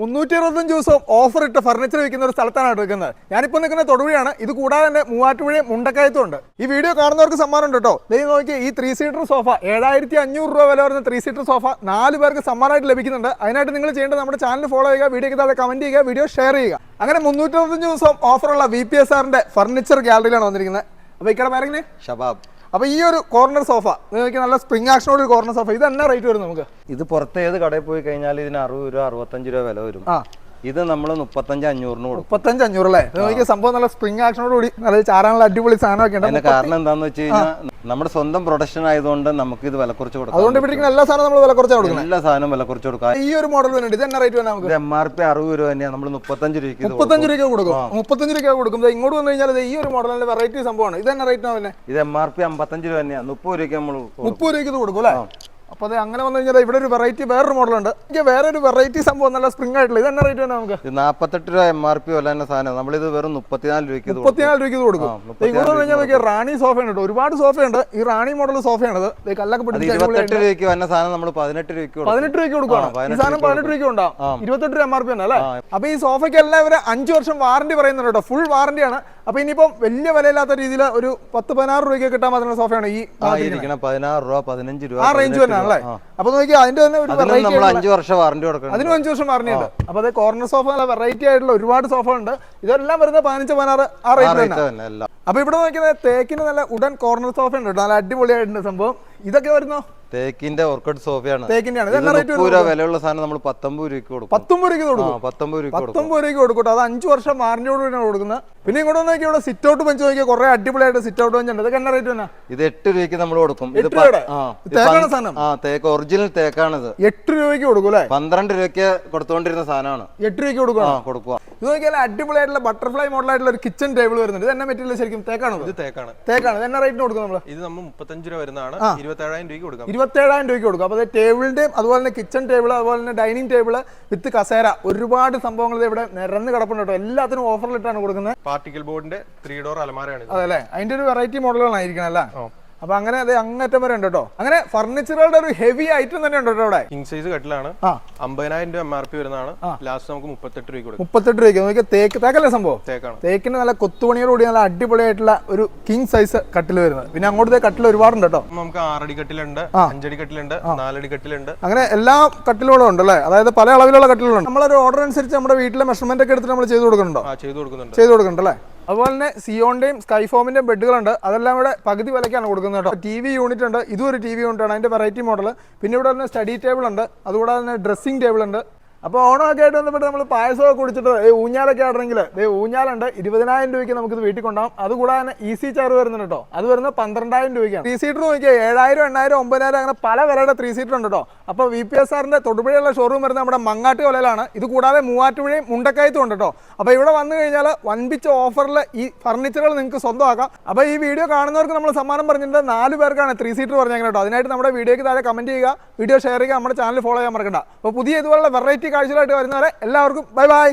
മുന്നൂറ്റി അറുപത്തഞ്ച് ദിവസം ഓഫർ ഇട്ട് ഫർണിച്ചർ വിൽക്കുന്ന ഒരു സ്ഥലത്താണ് എടുക്കുന്നത് ഞാനിപ്പോൾ നിൽക്കുന്ന തൊടുപുഴയാണ്. ഇത് കൂടാതെ തന്നെ മൂവാറ്റുപുഴയും മുണ്ടക്കയത്തും ഉണ്ട്. ഈ വീഡിയോ കാണുന്നവർക്ക് സമ്മാനം ഉണ്ട് കേട്ടോ ദൈവം നോക്കി ഈ ത്രീ സീറ്റർ സോഫ ഏഴായിരത്തി അഞ്ഞൂറ് രൂപ വില വരുന്ന ത്രീ സീറ്റർ സോഫ നാല് പേർക്ക് സമ്മാനമായിട്ട് ലഭിക്കുന്നുണ്ട്. അതിനായിട്ട് നിങ്ങൾ ചെയ്യേണ്ടത് നമ്മുടെ ചാനൽ ഫോളോ ചെയ്യുക വീഡിയോ താഴെ കമന്റ് ചെയ്യുക വീഡിയോ ഷെയർ ചെയ്യുക. അങ്ങനെ മുന്നൂറ്റി അറുപത്തഞ്ച് ദിവസം ഓഫറുള്ള വി പി എസ് ആറിന്റെ ഫർണിച്ചർ ഗാലറിയിലാണ് വന്നിരിക്കുന്നത്. അപ്പോൾ ഇക്കടെ പേരെങ്ങനെ? ഷബാബ്. അപ്പോൾ ഈ ഒരു കോർണർ സോഫ നിങ്ങൾക്ക് നല്ല സ്പ്രിംഗ് ആക്ഷനോട് ഒരു കോർണർ സോഫ ഇത് എന്നാ റേറ്റ് വരും നമുക്ക്? ഇത് പുറത്ത് ഏത് കടയിൽ പോയി കഴിഞ്ഞാൽ ഇതിന് അറുപത് രൂപ അറുപത്തഞ്ച് രൂപ വില വരും. ആ. ഇത് നമ്മൾ മുപ്പത്തഞ്ച് അഞ്ഞൂറിന് കൊടുക്കും. മുപ്പത്തഞ്ച് അഞ്ഞൂറ് അല്ലേ എനിക്ക് സംഭവം നല്ല സ്പ്രിംഗ് ആക്ഷനോട് കൂടി നല്ല ചാരാനുള്ള അടിപൊളി സാധനമൊക്കെ ഉണ്ട്. കാരണം എന്താന്ന് വെച്ച് കഴിഞ്ഞാൽ നമ്മുടെ സ്വന്തം പ്രൊഡക്ഷൻ ആയതുകൊണ്ട് നമുക്ക് ഇത് വില കുറച്ച് കൊടുക്കാം അതുകൊണ്ട് ഇവിടെ എല്ലാ സാധനവും നമ്മൾ വില കുറച്ച് കൊടുക്കും എല്ലാ സാധനവും വില കുറച്ച് കൊടുക്കാം. ഈ ഒരു മോഡൽ വരുന്നുണ്ട് ഇത് എന്നാ റേറ്റ് വേണം നമുക്ക്? എം ആർ പി അറുപത് രൂപ തന്നെയാണ് നമ്മൾ മുപ്പത്തഞ്ച് രൂപയ്ക്ക്. മുപ്പത്തഞ്ച് രൂപയ്ക്ക് കൊടുക്കും. മുപ്പത്തഞ്ച് രൂപയ്ക്ക് കൊടുക്കും. ഇങ്ങോട്ട് വന്നു കഴിഞ്ഞാൽ ഈ ഒരു മോഡലിന്റെ വെറൈറ്റി സംഭവമാണ്. ഇത് എന്നാ റേറ്റ് ആവുന്നത് ഇത് എം ആർ പി അമ്പത്തഞ്ച് രൂപ തന്നെയാണ് മുപ്പത് രൂപയ്ക്ക് നമ്മൾ മുപ്പത് രൂപയ്ക്ക് ഇത് കൊടുക്കും അല്ലേ? അപ്പോൾ അത് അങ്ങനെ വന്നു കഴിഞ്ഞാൽ ഇവിടെ ഒരു വെറൈറ്റി വേറൊരു മോഡലുണ്ട് എനിക്ക് വേറെ ഒരു വെറൈറ്റി സംഭവം നല്ല സ്പ്രിംഗ് ആയിട്ടുള്ള ഇത് എന്നാ റേറ്റ് വേണം നമുക്ക്? നാൽപ്പത്തെട്ട് രൂപ എം ആർ പി വല്ല തന്നെ സാധനം നമ്മളിത് വെറും മുപ്പത്തിനാല് രൂപയ്ക്ക് കൊടുക്കും മുപ്പത്തിനാല് രൂപയ്ക്ക് കൊടുക്കും. ഇങ്ങോട്ട് കഴിഞ്ഞാൽ നോക്കിയാൽ റാണി സോഫയാണ് കേട്ടോ. ഒരുപാട് സോഫയുണ്ട്. ഈ റാണി മോഡൽ സോഫയാണത്. കല്ലൊക്കെ പിടിച്ച് ഇരുപത്തെട്ട് രൂപയ്ക്ക് വന്ന സാധനം നമ്മൾ പതിനെട്ട് രൂപയ്ക്ക് പതിനെട്ട് രൂപയ്ക്ക് കൊടുക്കുകയാണ് ആ, ഈ സാധനം പതിനെട്ട് രൂപയ്ക്ക് ഉണ്ടാവും ഇരുപത്തെട്ട് രൂപ എം ആർ പി തന്നെ അല്ലേ? അപ്പോൾ അപ്പൊ ഈ സോഫയ്ക്ക് എല്ലാം ഇവർ അഞ്ചു വർഷം വാറന്റി പറയുന്നുണ്ട് കേട്ടോ. ഫുൾ വാറന്റിയാണ് അപ്പൊ ഇനിയിപ്പം വലിയ വിലയില്ലാത്ത രീതിയിൽ ഒരു പത്ത് പതിനാറ് രൂപയ്ക്ക് കിട്ടാൻ മാത്രമുള്ള സോഫയാണ് ഈ പതിനാറ് രൂപ പതിനഞ്ച് രൂപ ആ റേഞ്ച് പതിനെട്ട് രൂപ. അപ്പൊ നോക്കി അതിന്റെ തന്നെ ഒരു അതിനും വെറൈറ്റി അഞ്ചു വർഷം വാറണ്ടി കൊടുക്കണം അതിനും അഞ്ചു വർഷം വാറന്റി ഉണ്ട്. അപ്പൊ അത് കോർണർ സോഫ നല്ല വെറൈറ്റി ആയിട്ടുള്ള ഒരുപാട് സോഫ ഉണ്ട്. ഇതെല്ലാം വരുന്ന പതിനഞ്ച് പതിനാറ് ആ റേറ്റ് തന്നെ. അപ്പൊ ഇവിടെ നോക്കിയത് തേക്കിന് നല്ല ഉടൻ കോർണർ സോഫ ഉണ്ട് നല്ല അടിപൊളിയായിട്ടുണ്ട് സംഭവം. ഇതൊക്കെ വരുന്നോ? തേക്കിന്റെ ഓർക്കഡ് സോഫയാണ്. രൂപ വിലയുള്ള സാധനം നമ്മൾ പത്തൊമ്പത് രൂപയ്ക്ക് കൊടുക്കും. പത്തൊമ്പത് രൂപയ്ക്ക് കൊടുക്കും? പത്തൊമ്പത് രൂപയ്ക്ക് കൊടുക്കും. പത്തൊമ്പത് രൂപയ്ക്ക് കൊടുക്കും. അത് അഞ്ച് വർഷം വാറന്റിയോട് കൂടിയാണ് കൊടുക്കുന്നത്. പിന്നെ ഇങ്ങോട്ട് നോക്കി ഇവിടെ സിറ്റ് ഔട്ട് ബെഞ്ച് നോക്കിയാൽ കുറെ അടിപൊളിയായിട്ട് സിറ്റ് ഔട്ട് ബെഞ്ച് ഉണ്ട്. ഇത് എന്നാ റേറ്റ് തന്നെ ഇത് എട്ട് രൂപയ്ക്ക് നമ്മൾ കൊടുക്കും. ഇത് തേക്കാണ് സാധനം? ആ തേക്ക് ഒറിജിനൽ തേക്കാണ് ഇത് എട്ട് രൂപയ്ക്ക് കൊടുക്കും അല്ലേ? പന്ത്രണ്ട് രൂപയ്ക്ക് കൊടുത്തുകൊണ്ടിരുന്ന സാധനമാണ്. എട്ട് രൂപയ്ക്ക് ആ കൊടുക്കണം കൊടുക്കുക ഇത് നോക്കിയാൽ അടിപൊളിയായിട്ടുള്ള ബട്ടർഫ്ലൈ മോഡൽ ആയിട്ടുള്ള ഒരു കിച്ചൺ ടേബിൾ വരുന്നുണ്ട്. ഇത് എന്നാ മെറ്റീരിയൽ ശരിക്കും? തേക്കാണ് ഇത്? തേക്കാണ്. തേക്കാണ്. ഇത് എന്നാ റേറ്റിന് കൊടുക്കും നമ്മൾ ഇത് നമ്മൾ മുപ്പത്തഞ്ച് രൂപ വരുന്നതാണ്. ഇരുപത്തേഴായിരം രൂപയ്ക്ക് കൊടുക്കാം. ഇരുപത്തേഴായിരം രൂപയ്ക്ക് കൊടുക്കും. അപ്പോൾ ടേബിളിന്റെയും അതുപോലെ തന്നെ കിച്ചൺ ടേബിൾ അതുപോലെ തന്നെ ഡൈനിങ് ടേബിൾ വിത്ത് കസേര ഒരുപാട് സംഭവങ്ങൾ ഇവിടെ നിരന്ന് കിടപ്പുണ്ട് കേട്ടോ. എല്ലാത്തിനും ഓഫറിലിട്ടാണ് കൊടുക്കുന്നത്. പാർട്ടിക്കൽ ബോർഡിന്റെ ത്രീ ഡോർ അലമാരയാണ് അതെ അതിന്റെ ഒരു വെറൈറ്റി മോഡലുകളായിരിക്കണം അല്ലേ? അപ്പൊ അങ്ങനെ അതെ അങ്ങറ്റം വരെ ഉണ്ട് കേട്ടോ. അങ്ങനെ ഫർണിച്ചറുകളുടെ ഒരു ഹെവി ഐറ്റം തന്നെ ഉണ്ട് കേട്ടോ അവിടെ. കിങ് സൈസ് കട്ടിലാണ്. അമ്പതിനായിരം രൂപ എം ആർ പി വരുന്നതാണ്. ലാസ്റ്റ് നമുക്ക് മുപ്പത്തെട്ട് രൂപ കൊടുക്കും. മുപ്പത്തെട്ട് രൂപയ്ക്ക്. നമുക്ക് തേക്ക് തേക്കല്ലേ സംഭവം? തേക്കാണ്. തേക്കിന് നല്ല കൊത്തുപണിയോടുകൂടി നല്ല അടിപൊളിയായിട്ടുള്ള ഒരു കിങ് സൈസ് കട്ടിൽ വരുന്നത്. പിന്നെ അങ്ങോട്ടത്തെ കട്ടിൽ ഒരുപാടുണ്ട് കേട്ടോ. നമുക്ക് ആറടി കട്ടിലുണ്ട് അഞ്ചടി കട്ടിലുണ്ട് നാലടി കട്ടിലുണ്ട്. അങ്ങനെ എല്ലാ കട്ടിലുകളും ഉണ്ട് അല്ലേ? അതായത് പല അളവിലുള്ള കട്ടിലുകളുണ്ട്. നമ്മളൊരു ഓർഡർ അനുസരിച്ച് നമ്മുടെ വീട്ടിലെ മെഷർമെന്റ് ഒക്കെ എടുത്തിട്ട് നമ്മൾ ചെയ്ത് കൊടുക്കുന്നുണ്ടോ? ചെയ്തു കൊടുക്കുന്നുണ്ട്. ചെയ്ത് കൊടുക്കുന്നുണ്ട് അല്ലേ? അതുപോലെ തന്നെ സിയോണിന്റെയും സ്കൈഫോമിന്റെയും ബെഡുകളുണ്ട്. അതെല്ലാം ഇവിടെ പകുതി വിലയ്ക്കാണ് കൊടുക്കുന്നത് കേട്ടോ. ടി വി യൂണിറ്റ് ഉണ്ട്. ഇതും ഒരു ടി വി യൂണിറ്റ് ആണ്. അതിന്റെ വെറൈറ്റി മോഡൽ പിന്നെ ഇവിടെ തന്നെ സ്റ്റഡി ടേബിൾ ഉണ്ട്. അതുകൂടാതെ തന്നെ ഡ്രസ്സിംഗ് ടേബിൾ ഉണ്ട്. അപ്പോൾ ഓണമൊക്കെ ആയിട്ട് ബന്ധപ്പെട്ട് നമ്മൾ പായസമൊക്കെ കുടിച്ചിട്ട് ഏ ഊഞ്ഞാലൊക്കെ ആടണമെങ്കിൽ ദേ ഊഞ്ഞാലുണ്ട്. ഇരുപതിനായിരം രൂപയ്ക്ക് നമുക്ക് ഇത് വീട്ടിൽ കൊണ്ടാവും. അതുകൂടാതെ തന്നെ സി ചാർ വരുന്നുണ്ട് കേട്ടോ. അത് വരുന്നത് പന്ത്രണ്ടായിരം രൂപയ്ക്കാണ്. ത്രീ സീറ്റർ നോക്കിയാൽ ഏഴായിരം എണ്ണായിരം ഒമ്പതിനായിരം അങ്ങനെ പല വിലയുടെ ത്രീ സീറ്റർ ഉണ്ട് കേട്ടോ. അപ്പോൾ വി പി എസ് ആറിന്റെ തൊടുപുഴയുള്ള ഷോറൂം വരുന്നത് നമ്മുടെ മങ്ങാട്ട് കൊലയിലാണ്. ഇത് കൂടാതെ മൂവാറ്റുപുഴയും മുണ്ടക്കയത്തും ഉണ്ട് കേട്ടോ. അപ്പോൾ ഇവിടെ വന്നു കഴിഞ്ഞാൽ വൻപിച്ച ഓഫറിൽ ഈ ഫർണിച്ചറുകൾ നിങ്ങൾക്ക് സ്വന്തമാക്കാം. അപ്പോൾ ഈ വീഡിയോ കാണുന്നവർക്ക് നമ്മൾ സമ്മാനം പറഞ്ഞിട്ടുണ്ട്. നാല് പേർക്കാണ് ത്രീ സീറ്റർ പറഞ്ഞേക്കുന്നത് കേട്ടോ. അതിനായിട്ട് നമ്മുടെ വീഡിയോയ്ക്ക് താഴെ കമന്റ് ചെയ്യുക. വീഡിയോ ഷെയർ ചെയ്യുക. നമ്മുടെ ചാനൽ ഫോളോ ചെയ്യാൻ മറക്കണ്ട. അപ്പോൾ പുതിയ ഇതുപോലുള്ള വെറൈറ്റി കാഴ്ചകളായിട്ട് വരുന്നവരെ എല്ലാവർക്കും ബൈ ബൈ.